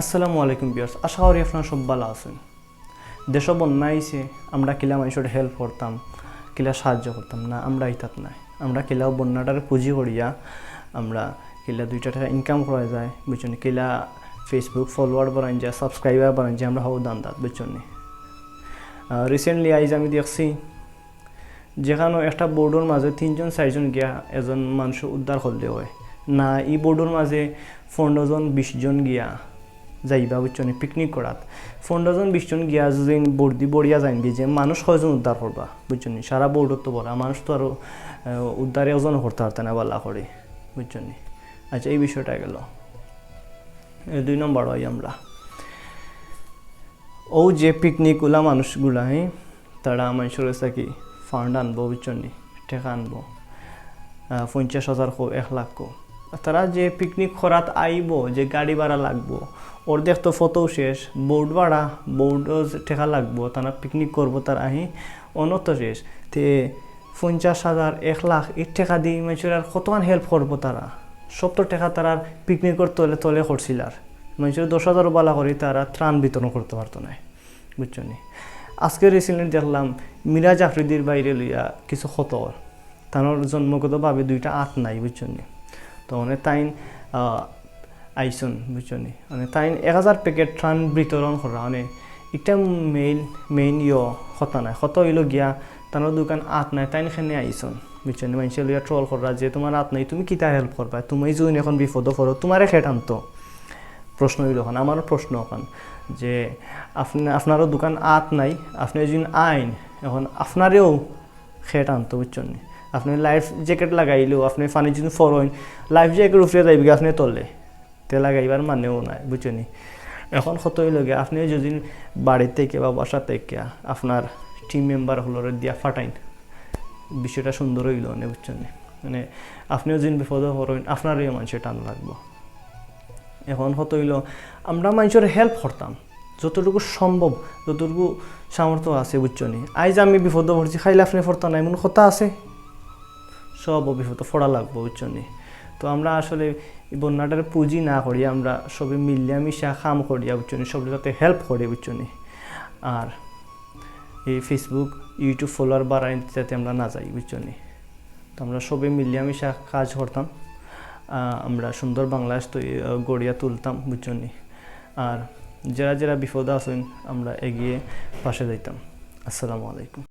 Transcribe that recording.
আসসালামু আলাইকুম বিয়ার্স আশা করি আপনারা সব ভালো আছেন। দেশ বন্যা আইছে, আমরা কিলা মানুষের হেল্প করতাম কিলা সাহায্য করতাম না, আমরা ইতাত নাই। আমরা কিলা বন্যাটার পুঁজি করিয়া আমরা কিলা দুইটা টাকা ইনকাম করা যায়, বুঝছেন? কিলা ফেসবুক ফলোয়ার বানান যায় সাবস্ক্রাইবার বানান যায় আমরা হও দান দাঁত, বুঝছেন? রিসেন্টলি আইজ আমি দেখছি যেখানে একটা বোর্ডের মাঝে তিনজন চারজন গিয়া এজন মানুষ উদ্ধার করলে হয়। না ই বোর্ডের মাঝে পনেরোজন বিশজন গিয়া যাইবা বুঝছনি পিকনিক করাত। পনেরোজন বিশজন গিয়া যদি বর্দি বড়িয়া যাইবি যে মানুষ কয়জন উদ্ধার করবা বুঝছনি সারা বোর্ডত তো বড় মানুষ তো আরও উদ্ধারে ওজন করতে পারতে না বালা করে বুঝছনি আচ্ছা এই বিষয়টা গেল। দুই নম্বর হয় আমরা। ও যে পিকনিক ওলা মানুষগুলা হ্যাঁ তারা মানুষের কাছে কি ফান্ড আনব বুঝছনি টেকা আনব। পঞ্চাশ হাজার কো, এক লাখ কো। তারা যে পিকনিক করাত আইব, যে গাড়ি ভাড়া লাগবো অর্ধেক তো ফটো শেষ বোর্ড ভাড়া বোর্ডও ঠেকা লাগবো, তারা পিকনিক করব তার আহি অনত শেষ। তে পঞ্চাশ হাজার, এক লাখ, এই টাকা দিয়ে মানুষের আর কতক্ষণ হেল্প করব তারা? সব তো টাকা তারা পিকনিকের তলে তলে করছিল আর। মানুষের দশ হাজারও বালা করে তারা ত্রাণ বিতরণ করতে পারতো না, বুঝছ নি? আজকে রিসেন্টলি দেখলাম মিরাজ আফ্রিদির বাইরে লইয়া কিছু খতর তার জন্মগতভাবে দুইটা আত নাই, বুঝছ নি? তো মানে তাইন আইসন বুঝছ নি মানে তাইন এক হাজার প্যাকেট ত্রাণ বিতরণ করা মানে একটা মেইন মেইন ইয় হতা নাই। হত হইল গিয়া তার দোকান আত নাই তাইন খেনে আইসন বুঝছ নি মানুষের লইয়া ট্রল করা যে তোমার আত নাই, তুমি কিতা হেল্প করবা তুমি যদি এখন বিপদ করো তোমারে খেট আনতো প্রশ্ন হইল এখন আমার প্রশ্ন এখন যে আপনি আপনারও দোকান আত নাই আপনি যদি আইন, এখন আপনারেও খেট আনতো বুঝছেন? আপনি লাইফ জ্যাকেট লাগাইলেও আপনি পানি যদি ফরইন লাইফ জ্যাকেট উপরে যাইবে আপনি তলে। তে লাগাইবার মানেও নাই বুঝছেন এখন কত হইল গিয়া আপনি যদি বাড়ি থেকে বা বাসা থেকে আপনার টিম মেম্বার হলোরে দিয়া ফাটাইন, বিষয়টা সুন্দর হইল না বুঝছেন মানে আপনিও যদি বিপদ করেন আপনারই মানুষের টান লাগবো। এখন কত হইল, আমরা মানুষের হেল্প করতাম, যতটুকু সম্ভব, যতটুকু সামর্থ্য আছে, বুঝছ নি? আইজ আমি বিপদ পড়ছি খাইলে আপনি ফরতা নাই এমন কথা আছে? সব বিপদ ফোড়া লাগবো, বুঝছ নি? তো আমরা আসলে বন্যাটার পুঁজি না করি আমরা সবে মিলিয়া মিশা কাম করিয়া, বুঝছ নি? সব যাতে হেল্প করি, বুঝছ নি? আর এই ফেসবুক ইউটিউব ফলোয়ার বাড়াই যাতে আমরা না যাই, বুঝছ নি? তো আমরা সবে মিলিয়া মিশা কাজ করতাম আমরা সুন্দর বাংলাদেশ তো গড়িয়া তুলতাম বুঝছনি আর যারা যারা বিপদ আছেন, আমরা এগিয়ে পাশে যাইতাম। আসসালামু আলাইকুম।